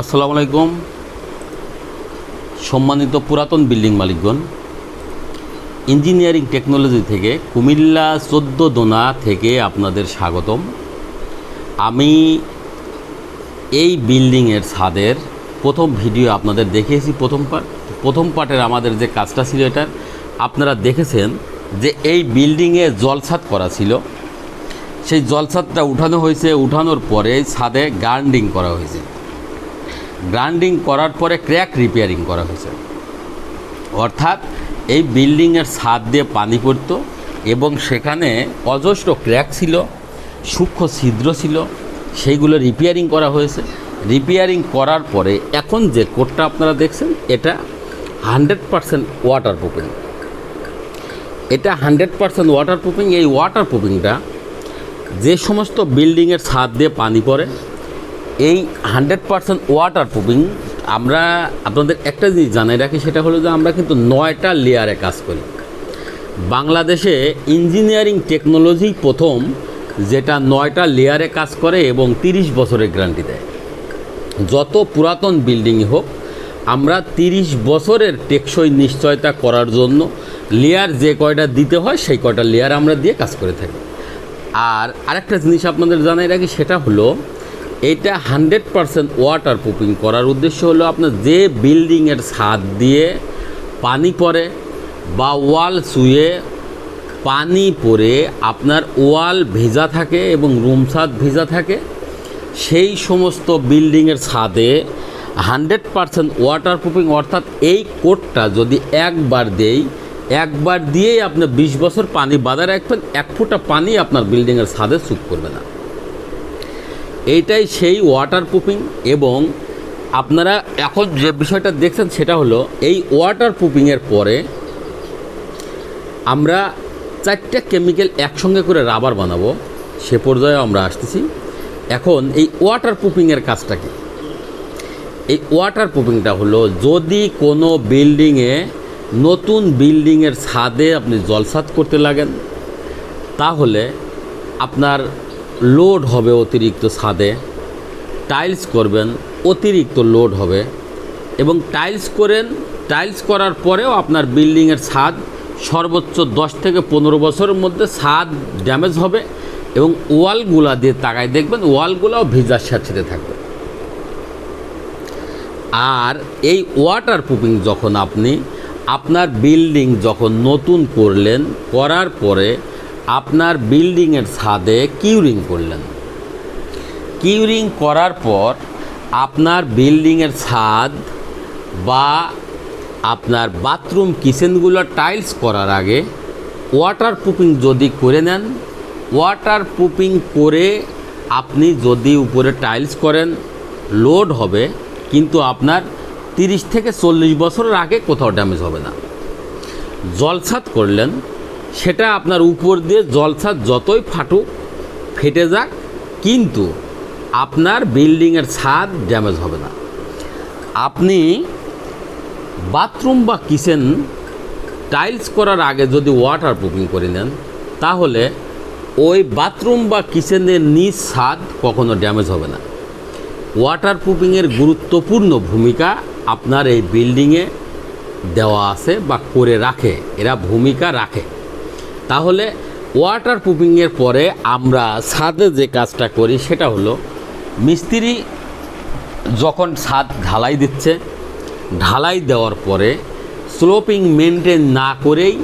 আসসালামু আলাইকুম। সম্মানিত পুরাতন বিল্ডিং মালিকগণ, ইঞ্জিনিয়ারিং টেকনোলজি থেকে কুমিল্লা চোদ্দ দোনা থেকে আপনাদের স্বাগতম। আমি এই বিল্ডিংয়ের ছাদের প্রথম ভিডিও আপনাদের দেখিয়েছি প্রথম পার্ট। প্রথম পার্টের আমাদের যে কাজটা ছিল এটার আপনারা দেখেছেন যে এই বিল্ডিংয়ে জলছাদ করা ছিল। সেই জলছাদটা উঠানো হয়েছে, উঠানোর পরে ছাদে গার্ডিং করা হয়েছে। গ্রাইন্ডিং করার পরে ক্র্যাক রিপেয়ারিং করা হয়েছে। অর্থাৎ এই বিল্ডিংয়ের ছাদ দিয়ে পানি পড়তো এবং সেখানে অজস্র ক্র্যাক ছিল, সূক্ষ্ম ছিদ্র ছিল, সেইগুলো রিপেয়ারিং করা হয়েছে। রিপেয়ারিং করার পরে এখন যে কোডটা আপনারা দেখছেন, এটা হান্ড্রেড পারসেন্ট ওয়াটার প্রুফিং এটা হান্ড্রেড পারসেন্ট ওয়াটার প্রুফিং এই ওয়াটার প্রুফিংটা যে সমস্ত বিল্ডিংয়ের ছাদ দিয়ে পানি পড়ে এই হান্ড্রেড পারসেন্ট ওয়াটার প্রুফিং আমরা আপনাদের একটা জিনিস জানাই রাখি, সেটা হলো যে আমরা কিন্তু নয়টা লেয়ারে কাজ করি। বাংলাদেশে ইঞ্জিনিয়ারিং টেকনোলজি প্রথম, যেটা নয়টা লেয়ারে কাজ করে এবং তিরিশ বছরের গ্যারান্টি দেয়। যত পুরাতন বিল্ডিংই হোক, আমরা তিরিশ বছরের টেকসই নিশ্চয়তা করার জন্য লেয়ার যে কয়টা দিতে হয়, সেই কয়টা লেয়ার আমরা দিয়ে কাজ করে থাকি। আর আরেকটা জিনিস আপনাদের জানাই রাখি, সেটা হলো এটা হান্ড্রেড পারসেন্ট ওয়াটার প্রুফিং করার উদ্দেশ্য হলো আপনার যে বিল্ডিংয়ের ছাদ দিয়ে পানি পড়ে বা ওয়াল শুয়ে পানি পড়ে, আপনার ওয়াল ভেজা থাকে এবং রুম ছাদ ভেজা থাকে, সেই সমস্ত বিল্ডিংয়ের ছাদে হান্ড্রেড পারসেন্ট ওয়াটার প্রুফিং অর্থাৎ এই কোটটা যদি একবার দেই, একবার দিয়েই আপনি বিশ বছর পানি বাঁধা রাখবেন, এক ফুটা পানি আপনার বিল্ডিংয়ের ছাদে চুপ করবে না। এইটাই সেই ওয়াটার প্রুফিং এবং আপনারা এখন যে বিষয়টা দেখছেন সেটা হলো এই ওয়াটার প্রুফিংয়ের পরে আমরা চারটা কেমিক্যাল একসঙ্গে করে রাবার বানাবো, সে পর্যায়ে আমরা আসতেছি। এখন এই ওয়াটার প্রুফিংয়ের কাজটা কি? এই ওয়াটার প্রুফিংটা হলো যদি কোনো বিল্ডিংয়ে নতুন বিল্ডিংয়ের ছাদে আপনি জলসাদ করতে লাগেন, তাহলে আপনার লোড হবে অতিরিক্ত ছাদে। টাইলস করবেন, অতিরিক্ত লোড হবে। এবং টাইলস করেন, টাইলস করার পরেও আপনার বিল্ডিংয়ের ছাদ সর্বোচ্চ দশ থেকে পনেরো বছরের মধ্যে ছাদ ড্যামেজ হবে এবং ওয়ালগুলা দিয়ে তাকায় দেখবেন ওয়ালগুলাও ভিজার সাথে থাকবে। আর এই ওয়াটার প্রুফিং যখন আপনি, আপনার বিল্ডিং যখন নতুন করলেন, করার পরে আপনার বিল্ডিংয়ের ছাদে কিউরিং করলেন। কিউরিং করার পর আপনার বিল্ডিংয়ের ছাদ বা আপনার বাথরুম কিচেনগুলো টাইলস করার আগে ওয়াটার প্রুফিং যদি করে নেন ওয়াটার প্রুফিং করে আপনি যদি উপরে টাইলস করেন লোড হবে, কিন্তু আপনার তিরিশ থেকে চল্লিশ বছরের আগে কোথাও ড্যামেজ হবে না। জলছাদ করলেন সেটা আপনার উপর দিয়ে জলছাদ যতই ফাটুক, ফেটে যাক, কিন্তু আপনার বিল্ডিংয়ের ছাদ ড্যামেজ হবে না। আপনি বাথরুম বা কিচেন টাইলস করার আগে যদি ওয়াটার প্রুফিং করে নেন, তাহলে ওই বাথরুম বা কিচেনের নিচ ছাদ কখনো ড্যামেজ হবে না। ওয়াটার প্রুফিংয়ের গুরুত্বপূর্ণ ভূমিকা আপনার এই বিল্ডিংয়ে দেওয়া আছে বা করে রাখে। এরা ভূমিকা রাখে। তাহলে ওয়াটার প্রুফিংয়ের পরে আমরা ছাদে যে কাজটা করি সেটা হলো মিস্ত্রি যখন ছাদ ঢালাই দিচ্ছে, ঢালাই দেওয়ার পরে স্লোপিং মেনটেন না করেই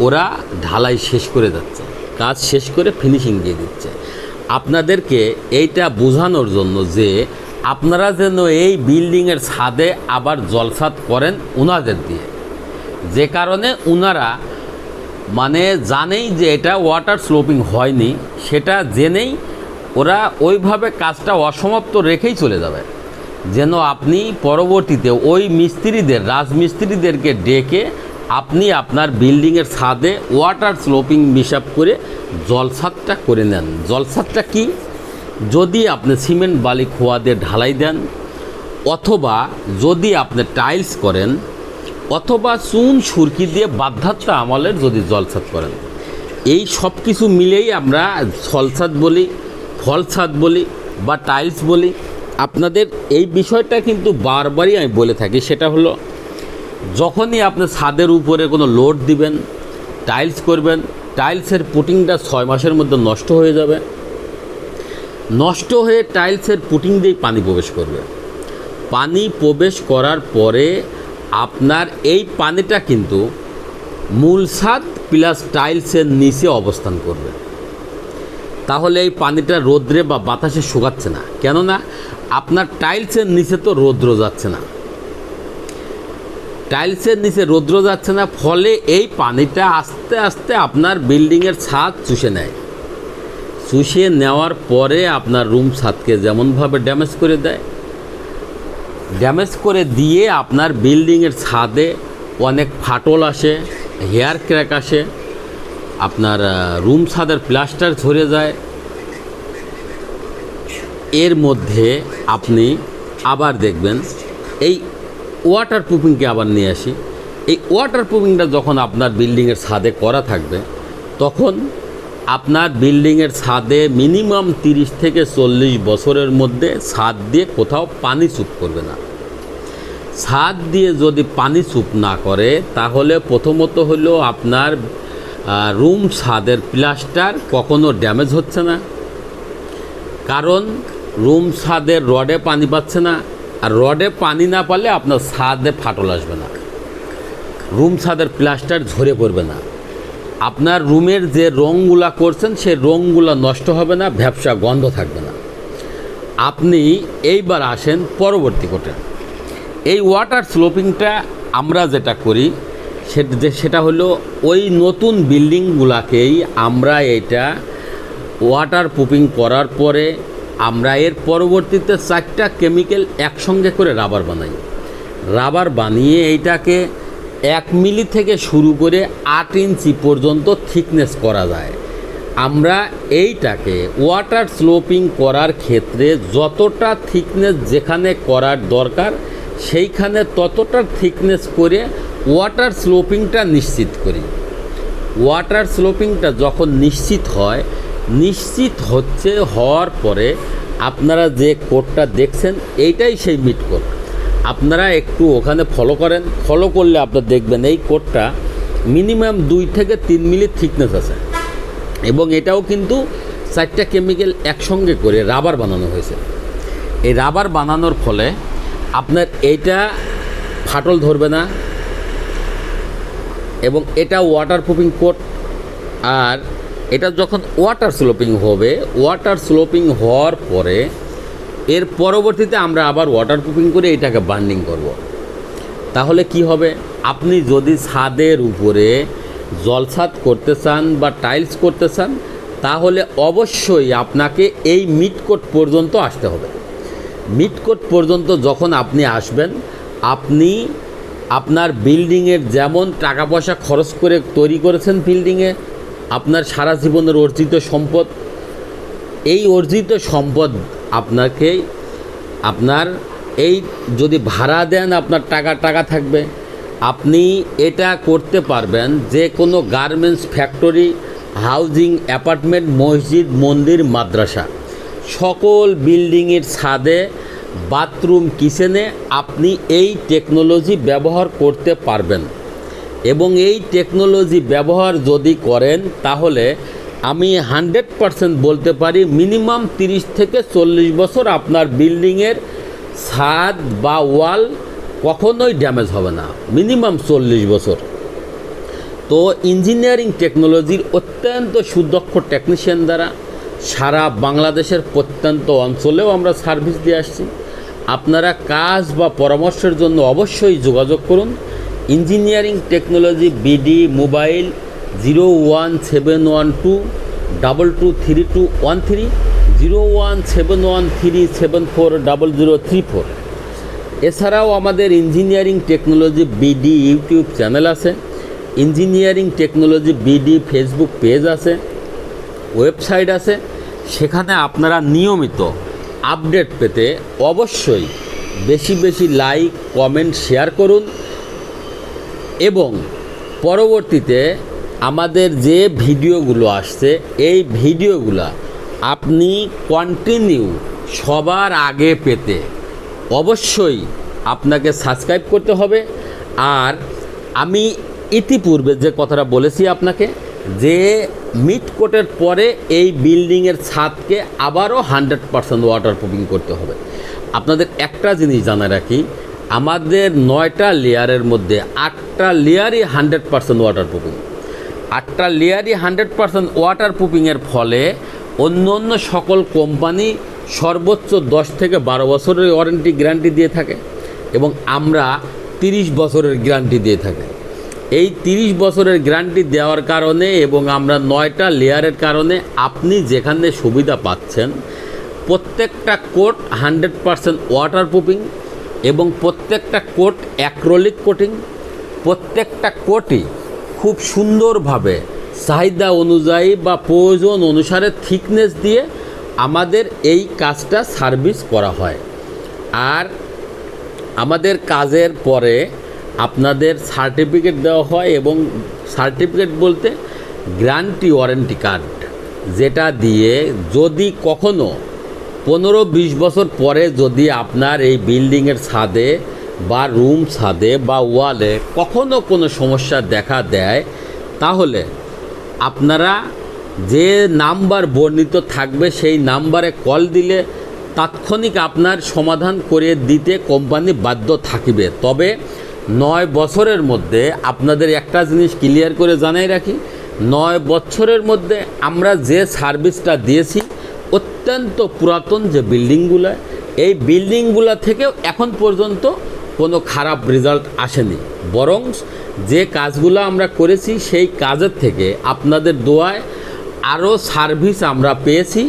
ওরা ঢালাই শেষ করে যাচ্ছে কাজ শেষ করে ফিনিশিং দিয়ে দিচ্ছে। আপনাদেরকে এইটা বোঝানোর জন্য যে আপনারা যেন এই বিল্ডিংয়ের ছাদে আবার জলসাদ করেন ওনাদের দিয়ে। যে কারণে ওনারা মানে জানেই যে এটা ওয়াটার স্লোপিং হয়নি, সেটা জেনেই ওরা ওইভাবে কাজটা অসমাপ্ত রেখেই চলে যাবে। যেন আপনি পরবর্তীতে ওই মিস্ত্রিদের, রাজমিস্ত্রিদেরকে ডেকে আপনি আপনার বিল্ডিংয়ের ছাদে ওয়াটার স্লোপিং মিশআপ করে জলছাদটা করে নেন। জলছাদটা কি? যদি আপনি সিমেন্ট বালি খোয়া দিয়ে ঢালাই দেন, অথবা যদি আপনি টাইলস করেন অথবা চুন, সুরকি দিয়ে বাধ্যাত্ম আমলের যদি জলছাদ করেন। এই সব কিছু মিলেই আমরা ছলছাদ বলি ফলছাদ বলি বা টাইলস বলি। আপনাদের এই বিষয়টা কিন্তু বারবারই আমি বলে থাকি, সেটা হলো যখনই আপনি ছাদের উপরে কোনো লোড দিবেন, টাইলস করবেন, টাইলসের পুটিংটা ছয় মাসের মধ্যে নষ্ট হয়ে যাবে। নষ্ট হয়ে টাইলসের পুটিং দিয়েই পানি প্রবেশ করবে। পানি প্রবেশ করার পরে আপনার এই পানিটা কিন্তু মূল ছাদ প্লাস টাইলসের নিচে অবস্থান করবে। তাহলে এই পানিটা রোদ্রে বা বাতাসে শুকাচ্ছে না। কেননা আপনার টাইলসের নিচে তো রৌদ্র যাচ্ছে না। টাইলসের নিচে রৌদ্র যাচ্ছে না, ফলে এই পানিটা আস্তে আস্তে আপনার বিল্ডিংয়ের ছাদ চুষে নেয়। চুষে নেওয়ার পরে আপনার রুম ছাদকে যেমনভাবে ড্যামেজ করে দেয় ড্যামেজ করে দিয়ে আপনার বিল্ডিংয়ের ছাদে অনেক ফাটল আসে, হেয়ার ক্র্যাক আসে, আপনার রুম ছাদের প্লাস্টার ঝরে যায়। এর মধ্যে আপনি আবার দেখবেন, এই ওয়াটার প্রুফিংকে আবার নিয়ে আসি। এই ওয়াটার প্রুফিংটা যখন আপনার বিল্ডিংয়ের ছাদে করা থাকবে, তখন আপনার বিল্ডিংয়ের ছাদে মিনিমাম তিরিশ থেকে চল্লিশ বছরের মধ্যে ছাদ দিয়ে কোথাও পানি চুপ করবে না। ছাদ দিয়ে যদি পানি চুপ না করে, তাহলে প্রথমত হলো আপনার রুম ছাদের প্লাস্টার কখনো ড্যামেজ হচ্ছে না। কারণ রুম ছাদের রডে পানি পাচ্ছে না, আর রডে পানি না পালে আপনার ছাদে ফাটল আসবে না। রুম ছাদের প্লাস্টার ঝরে পড়বে না। আপনার রুমের যে রঙগুলা করছেন, সে রঙগুলা নষ্ট হবে না, ভ্যাবসা গন্ধ থাকবে না। আপনি এইবার আসেন পরবর্তী কোটে এই ওয়াটার স্লোপিংটা আমরা যেটা করি, সেটা হলো ওই নতুন বিল্ডিংগুলাকেই আমরা এটা ওয়াটার প্রুফিং করার পরে আমরা এর পরবর্তীতে চারটা কেমিক্যাল একসঙ্গে করে রাবার বানাই। রাবার বানিয়ে এইটাকে এক মিলি থেকে শুরু করে আট ইঞ্চি পর্যন্ত থিকনেস করা যায়। আমরা এইটাকে ওয়াটার স্লোপিং করার ক্ষেত্রে যতটা থিকনেস যেখানে করার দরকার, সেইখানে ততটা থিকনেস করে ওয়াটার স্লোপিংটা নিশ্চিত করি। ওয়াটার স্লোপিংটা যখন নিশ্চিত হয়, নিশ্চিত হচ্ছে হওয়ার পরে আপনারা যে কোডটা দেখছেন, এইটাই সেই মিট কোড। আপনারা একটু ওখানে ফলো করেন। ফলো করলে আপনারা দেখবেন এই কোডটা মিনিমাম দুই থেকে তিন মিলি থিকনেস আছে। এবং এটাও কিন্তু চারটা কেমিক্যাল একসঙ্গে করে রাবার বানানো হয়েছে। এই রাবার বানানোর ফলে আপনার এইটা ফাটল ধরবে না। এবং এটা ওয়াটার প্রুফিং কোট আর এটা যখন ওয়াটার স্লোপিং হবে ওয়াটার স্লোপিং হওয়ার পরে এর পরবর্তীতে আমরা আবার ওয়াটার প্রুফিং করে এটাকে বার্নিং করব। তাহলে কি হবে আপনি যদি ছাদের উপরে জলছাদ করতে চান বা টাইলস করতে চান, তাহলে অবশ্যই আপনাকে এই মিটকোট পর্যন্ত আসতে হবে মিটকোট পর্যন্ত যখন আপনি আসবেন, আপনি আপনার বিল্ডিংয়ের যেমন টাকা পয়সা খরচ করে তৈরি করেছেন বিল্ডিংয়ে আপনার সারা জীবনের অর্জিত সম্পদ, এই অর্জিত সম্পদ আপনাকে আপনার এই যদি ভাড়া দেন আপনার টাকা টাকা থাকবে। আপনি এটা করতে পারবেন যে কোনো গার্মেন্টস ফ্যাক্টরি হাউজিং অ্যাপার্টমেন্ট মসজিদ, মন্দির, মাদ্রাসা। সকল বিল্ডিংয়ের ছাদে বাথরুম কিচেনে আপনি এই টেকনোলজি ব্যবহার করতে পারবেন। এবং এই টেকনোলজি ব্যবহার যদি করেন, তাহলে আমি হান্ড্রেড পারসেন্ট বলতে পারি মিনিমাম তিরিশ থেকে চল্লিশ বছর আপনার বিল্ডিংয়ের ছাদ বা ওয়াল কখনোই ড্যামেজ হবে না, মিনিমাম চল্লিশ বছর। তো ইঞ্জিনিয়ারিং টেকনোলজির অত্যন্ত সুদক্ষ টেকনিশিয়ান দ্বারা সারা বাংলাদেশের প্রত্যন্ত অঞ্চলেও আমরা সার্ভিস দিয়ে আসছি। আপনারা কাজ বা পরামর্শের জন্য অবশ্যই যোগাযোগ করুন। Engineering technology, BD, mobile zero one seven one two double two three two one three zero one seven one three seven four double zero three four এছাড়াও আমাদের engineering technology BD YouTube channel আছে engineering technology BD Facebook page আছে website আছে, সেখানে আপনারা নিয়মিত update পেতে অবশ্যই বেশি বেশি লাইক কমেন্ট শেয়ার করুন এবং পরবর্তীতে আমাদের যে ভিডিওগুলো আসছে, এই ভিডিওগুলো আপনি কন্টিনিউ সবার আগে পেতে। অবশ্যই আপনাকে সাবস্ক্রাইব করতে হবে। আর আমি ইতিপূর্বে যে কথাটা বলেছি আপনাকে, যে মিট কোটের পরে এই বিল্ডিংয়ের ছাদকে আবারও হান্ড্রেড পারসেন্ট ওয়াটার প্রুফিং করতে হবে। আপনাদের একটা জিনিস জানা রাখি, আমাদের নয়টা লেয়ারের মধ্যে আটটা লেয়ারই হান্ড্রেড পারসেন্ট ওয়াটার প্রুফিং আটটা লেয়ারই হান্ড্রেড পারসেন্ট ওয়াটার প্রুফিংয়ের ফলে অন্য অন্য সকল কোম্পানি সর্বোচ্চ দশ থেকে বারো বছরের ওয়ারেন্টি গ্যারান্টি দিয়ে থাকে এবং আমরা তিরিশ বছরের গ্যারান্টি দিয়ে থাকি। এই তিরিশ বছরের গ্যারান্টি দেওয়ার কারণে এবং আমরা নয়টা লেয়ারের কারণে আপনি যেখানে সুবিধা পাচ্ছেন, প্রত্যেকটা coat hundred percent water proofing এবং প্রত্যেকটা কোট অ্যাক্রোলিক কোটিং প্রত্যেকটা কোটই খুব সুন্দরভাবে চাহিদা অনুযায়ী বা প্রয়োজন অনুসারে থিকনেস দিয়ে আমাদের এই কাজটা সার্ভিস করা হয়। আর আমাদের কাজের পরে আপনাদের সার্টিফিকেট দেওয়া হয় এবং সার্টিফিকেট বলতে গ্যারান্টি ওয়ারেন্টি কার্ড যেটা দিয়ে যদি কখনো পনেরো বিশ বছর পরে যদি আপনার এই বিল্ডিংয়ের ছাদে বা রুম, ছাদে বা ওয়ালে কখনো কোনো সমস্যা দেখা দেয়, তাহলে আপনারা যে নাম্বার বর্ণিত থাকবে সেই নাম্বারে কল দিলে তাৎক্ষণিক আপনার সমাধান করে দিতে কোম্পানি বাধ্য থাকিবে। তবে নয় বছরের মধ্যে আপনাদের একটা জিনিস ক্লিয়ার করে জানাই রাখি, নয় বছরের মধ্যে আমরা যে সার্ভিসটা দিয়েছি, অত্যন্ত পুরাতন যে বিল্ডিংগুলো, এই বিল্ডিংগুলো থেকেও এখন পর্যন্ত কোনো খারাপ রেজাল্ট আসেনি। বরং যে কাজগুলো আমরা করেছি, সেই কাজের থেকে আপনাদের দোয়ায় আরও সার্ভিস আমরা পেয়েছি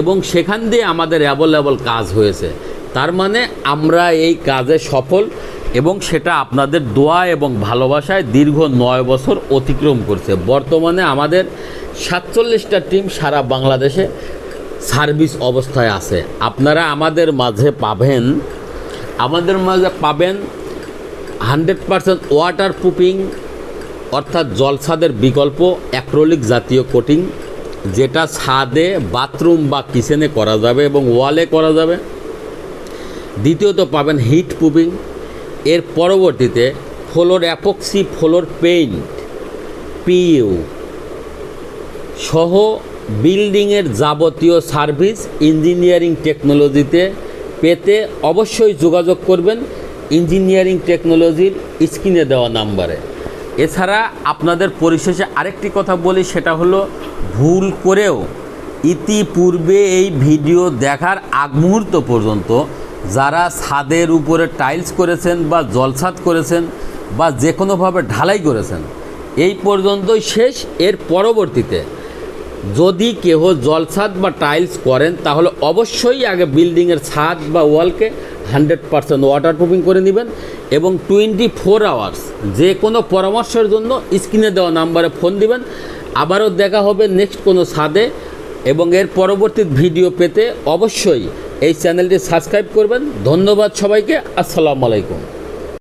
এবং সেখান দিয়ে আমাদের অ্যাভেলেবল কাজ হয়েছে। তার মানে আমরা এই কাজে সফল এবং সেটা আপনাদের দোয়া এবং ভালোবাসায় দীর্ঘ নয় বছর অতিক্রম করছে। বর্তমানে আমাদের সাতচল্লিশটা টিম সারা বাংলাদেশে সার্ভিস অবস্থায় আছে। আপনারা আমাদের মাঝে পাবেন আমাদের মাঝে পাবেন হান্ড্রেড পারসেন্ট ওয়াটার প্রুফিং অর্থাৎ জলছাদের বিকল্প অ্যাক্রোলিক জাতীয় কোটিং যেটা ছাদে বাথরুম বা কিচেনে করা যাবে এবং ওয়ালে করা যাবে। দ্বিতীয়ত পাবেন হিট প্রুফিং এর পরবর্তীতে floor epoxy floor paint PU সহ বিল্ডিংয়ের যাবতীয় সার্ভিস ইঞ্জিনিয়ারিং টেকনোলজিতে পেতে অবশ্যই যোগাযোগ করবেন ইঞ্জিনিয়ারিং টেকনোলজির স্ক্রিনে দেওয়া নাম্বারে। এছাড়া আপনাদের পরিশেষে আরেকটি কথা বলি, সেটা হলো ভুল করেও ইতিপূর্বে এই ভিডিও দেখার আগ মুহূর্ত পর্যন্ত যারা ছাদের উপরে টাইলস করেছেন বা জলছাদ করেছেন বা যে কোনোভাবে ঢালাই করেছেন, এই পর্যন্তই শেষ। এর পরবর্তীতে যদি কেহ জলছাদ বা টাইলস করেন, তাহলে অবশ্যই আগে বিল্ডিংয়ের ছাদ বা ওয়ালকে হান্ড্রেড পারসেন্ট ওয়াটার প্রুফিং করে নেবেন এবং টোয়েন্টি ফোর আওয়ার্স যে কোনো পরামর্শের জন্য স্ক্রিনে দেওয়া নাম্বারে ফোন দিবেন। আবারও দেখা হবে নেক্সট কোনো ছাদে এবং এর পরবর্তী ভিডিও পেতে অবশ্যই এই চ্যানেলটি সাবস্ক্রাইব করবেন। ধন্যবাদ সবাইকে। আসসালামু আলাইকুম।